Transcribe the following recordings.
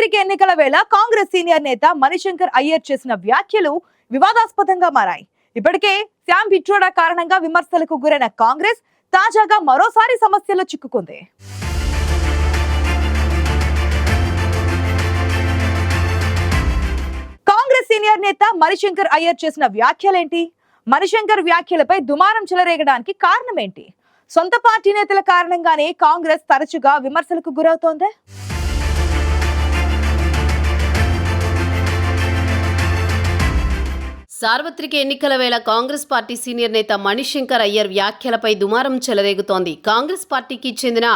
ఎన్నికల వేళ కాంగ్రెస్ సీనియర్ నేత మణిశంకర్ అయ్యర్ చేసిన వ్యాఖ్యలు వివాదాస్పదంగా మారాయి. ఇప్పటికే శ్యామ్ పిట్రోడా కారణంగా విమర్శలకు గురైన కాంగ్రెస్ తాజాగా మరోసారి సమస్యలో చిక్కుకుంది. కాంగ్రెస్ సీనియర్ నేత మణిశంకర్ అయ్యర్ చేసిన వ్యాఖ్యలేంటి? మణిశంకర్ వ్యాఖ్యలపై దుమారం చెలరేగడానికి కారణం ఏంటి సొంత పార్టీ నేతల కారణంగానే కాంగ్రెస్ తరచుగా విమర్శలకు గురవుతోందే? సార్వత్రిక ఎన్నికల వేళ కాంగ్రెస్ పార్టీ సీనియర్ నేత మణిశంకర్ అయ్యర్ వ్యాఖ్యలపై దుమారం చెలరేగుతోంది. కాంగ్రెస్ పార్టీకి చెందిన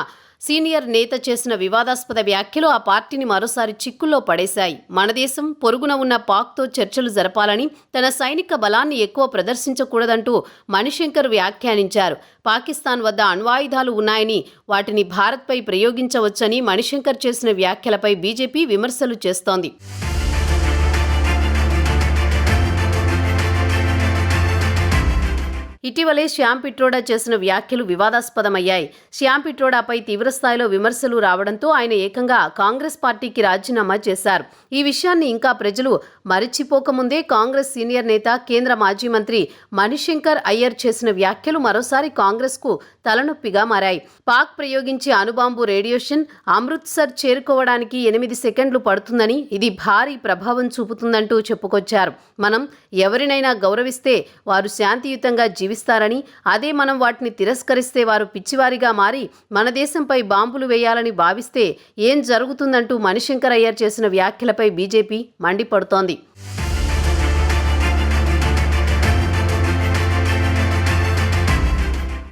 సీనియర్ నేత చేసిన వివాదాస్పద వ్యాఖ్యలు ఆ పార్టీని మరోసారి చిక్కుల్లో పడేశాయి. మన దేశం పొరుగున ఉన్న పాక్తో చర్చలు జరపాలని తన సైనిక బలాన్ని ఎక్కువ ప్రదర్శించకూడదంటూ మణిశంకర్ వ్యాఖ్యానించారు. పాకిస్తాన్ వద్ద అణ్వాయుధాలు ఉన్నాయని వాటిని భారత్పై ప్రయోగించవచ్చని మణిశంకర్ చేసిన వ్యాఖ్యలపై బీజేపీ విమర్శలు చేస్తోంది. ఇటీవలే శ్యామ్ పిట్రోడా చేసిన వ్యాఖ్యలు వివాదాస్పదమయ్యాయి. శ్యామ్ పిట్రోడాపై తీవ్రస్థాయిలో విమర్శలు రావడంతో ఆయన ఏకంగా కాంగ్రెస్ పార్టీకి రాజీనామా చేశారు. ఈ విషయాన్ని ఇంకా ప్రజలు మరిచిపోకముందే కాంగ్రెస్ సీనియర్ నేత కేంద్ర మాజీ మంత్రి మణిశంకర్ అయ్యర్ చేసిన వ్యాఖ్యలు మరోసారి కాంగ్రెస్కు తలనొప్పిగా మారాయి. పాక్ ప్రయోగించే అణుబాంబు రేడియేషన్ అమృత్సర్ చేరుకోవడానికి ఎనిమిది సెకండ్లు పడుతుందని ఇది భారీ ప్రభావం చూపుతుందంటూ చెప్పుకొచ్చారు. మనం ఎవరినైనా గౌరవిస్తే వారు శాంతియుతంగా జీవిస్తారని అదే మనం వాటిని తిరస్కరిస్తే వారు పిచ్చివారిగా మారి మన దేశంపై బాంబులు వేయాలని భావిస్తే ఏం జరుగుతుందంటూ మణిశంకర్ అయ్యర్ చేసిన వ్యాఖ్యలపై బీజేపీ మండిపడుతోంది.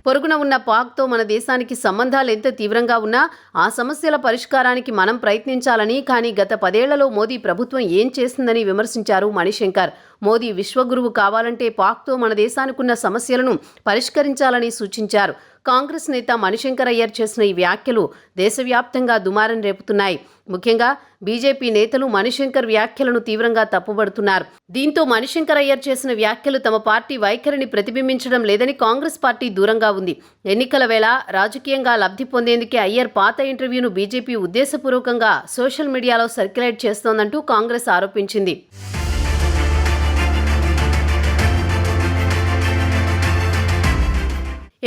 పొరుగున ఉన్న పాక్తో మన దేశానికి సంబంధాలు ఎంత తీవ్రంగా ఉన్నా ఆ సమస్యల పరిష్కారానికి మనం ప్రయత్నించాలని కానీ గత పదేళ్ళలో మోదీ ప్రభుత్వం ఏం చేసిందని విమర్శించారు మణిశంకర్. మోదీ విశ్వగురువు కావాలంటే పాక్తో మన దేశానికున్న సమస్యలను పరిష్కరించాలని సూచించారు. కాంగ్రెస్ నేత మణిశంకర్ అయ్యర్ చేసిన ఈ వ్యాఖ్యలు దేశవ్యాప్తంగా దుమారం రేపుతున్నాయి. ముఖ్యంగా బీజేపీ నేతలు మణిశంకర్ వ్యాఖ్యలను తీవ్రంగా తప్పుబడుతున్నారు. దీంతో మణిశంకర్ అయ్యర్ చేసిన వ్యాఖ్యలు తమ పార్టీ వైఖరిని ప్రతిబింబించడం లేదని కాంగ్రెస్ పార్టీ దూరంగా ఉంది. ఎన్నికల వేళ రాజకీయంగా లబ్ధి పొందేందుకే అయ్యర్ పాత ఇంటర్వ్యూను బీజేపీ ఉద్దేశపూర్వకంగా సోషల్ మీడియాలో సర్క్యులేట్ చేస్తోందంటూ కాంగ్రెస్ ఆరోపించింది.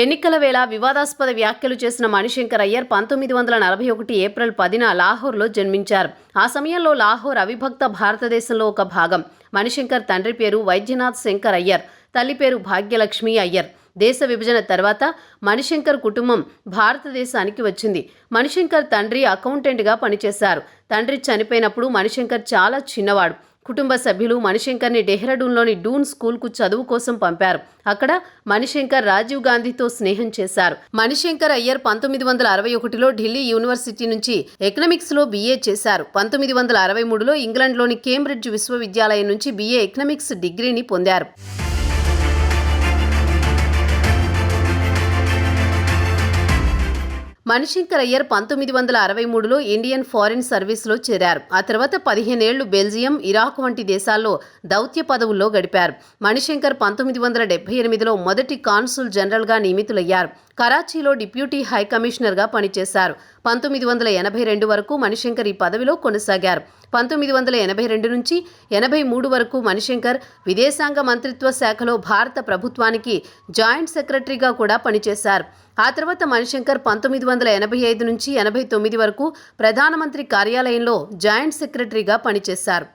ఎన్నికల వేళ వివాదాస్పద వ్యాఖ్యలు చేసిన మణిశంకర్ అయ్యర్ పంతొమ్మిది వందల నలభై ఒకటి ఏప్రిల్ పదిన లాహోర్లో జన్మించారు. ఆ సమయంలో లాహోర్ అవిభక్త భారతదేశంలో ఒక భాగం. మణిశంకర్ తండ్రి పేరు వైద్యనాథ్ శంకర్ అయ్యర్ తల్లి పేరు భాగ్యలక్ష్మి అయ్యర్. దేశ విభజన తర్వాత మణిశంకర్ కుటుంబం భారతదేశానికి వచ్చింది. మణిశంకర్ తండ్రి అకౌంటెంట్గా పనిచేశారు. తండ్రి చనిపోయినప్పుడు మణిశంకర్ చాలా చిన్నవాడు. కుటుంబ సభ్యులు మణిశంకర్ని డెహ్రాడూన్లోని డూన్ స్కూల్కు చదువు కోసం పంపారు. అక్కడ మణిశంకర్ రాజీవ్ గాంధీతో స్నేహం చేశారు. మణిశంకర్ అయ్యర్ పంతొమ్మిది వందల అరవై ఒకటిలో ఢిల్లీ యూనివర్సిటీ నుంచి ఎకనామిక్స్లో బీఏ చేశారు. పంతొమ్మిది వందల అరవై మూడులో ఇంగ్లాండ్లోని కేంబ్రిడ్జ్ విశ్వవిద్యాలయం నుంచి బీఏ ఎకనామిక్స్ డిగ్రీని పొందారు. మణిశంకరయ్యర్ పంతొమ్మిది వందల అరవై మూడులో ఇండియన్ ఫారిన్ సర్వీస్లో చేరారు. ఆ తర్వాత పదిహేనేళ్ళు బెల్జియం ఇరాక్ వంటి దేశాల్లో దౌత్య పదవుల్లో గడిపారు. మణిశంకర్ పంతొమ్మిది వందల డెబ్బై ఎనిమిదిలో మొదటి కాన్సుల్ జనరల్గా నియమితులయ్యారు. కరాచీలో డిప్యూటీ హై కమిషనర్గా పనిచేశారు. పంతొమ్మిది వందల ఎనభై రెండు వరకు మణిశంకర్ ఈ పదవిలో కొనసాగారు. పంతొమ్మిది వందల ఎనభై రెండు నుంచి ఎనభై మూడు వరకు మణిశంకర్ విదేశాంగ మంత్రిత్వ శాఖలో భారత ప్రభుత్వానికి జాయింట్ సెక్రటరీగా కూడా పనిచేశారు. ఆ తర్వాత మణిశంకర్ పంతొమ్మిది వందల ఎనభై ఐదు నుంచి ఎనభై తొమ్మిది వరకు ప్రధానమంత్రి కార్యాలయంలో జాయింట్ సెక్రటరీగా పనిచేశారు.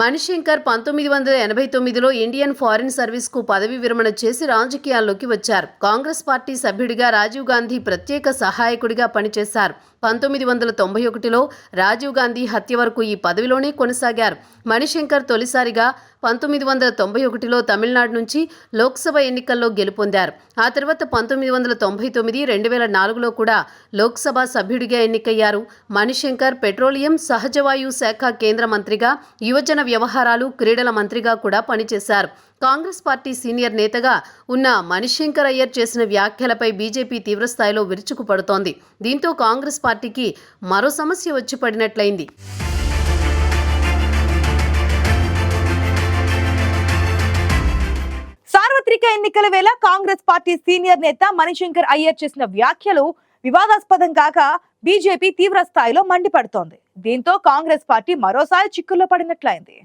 మణిశంకర్ పంతొమ్మిది వందల ఎనభై తొమ్మిదిలో ఇండియన్ ఫారిన్ సర్వీస్కు పదవి విరమణ చేసి రాజకీయాల్లోకి వచ్చారు. కాంగ్రెస్ పార్టీ సభ్యుడిగా రాజీవ్ గాంధీ ప్రత్యేక సహాయకుడిగా పనిచేశారు. పంతొమ్మిది వందల తొంభై ఒకటిలో రాజీవ్ గాంధీ హత్య వరకు ఈ పదవిలోనే కొనసాగారు. మణిశంకర్ తొలిసారిగా పంతొమ్మిది వందల తొంభై ఒకటిలో తమిళనాడు నుంచి లోక్సభ ఎన్నికల్లో గెలుపొందారు. ఆ తర్వాత పంతొమ్మిది వందల తొంభై తొమ్మిది రెండు వేల నాలుగులో కూడా లోక్సభ సభ్యుడిగా ఎన్నికయ్యారు. మణిశంకర్ పెట్రోలియం సహజవాయు శాఖ కేంద్ర మంత్రిగా యువజన వ్యవహారాలు క్రీడల మంత్రిగా కూడా పనిచేశారు. కాంగ్రెస్ పార్టీ సీనియర్ నేతగా ఉన్న మణిశంకర్ అయ్యర్ చేసిన వ్యాఖ్యలపై బీజేపీ తీవ్రస్థాయిలో విరుచుకుపడుతోంది దీంతో కాంగ్రెస్ పార్టీకి మరో సమస్య వచ్చి పడినట్లయింది. సార్వత్రిక ఎన్నికల వేళ కాంగ్రెస్ పార్టీ సీనియర్ నేత మణిశంకర్ అయ్యర్ చేసిన వ్యాఖ్యలు వివాదాస్పదం కాక బీజేపీ తీవ్ర స్థాయిలో మండిపడుతోంది. దీంతో కాంగ్రెస్ పార్టీ మరోసారి చిక్కుల్లో పడినట్లయింది.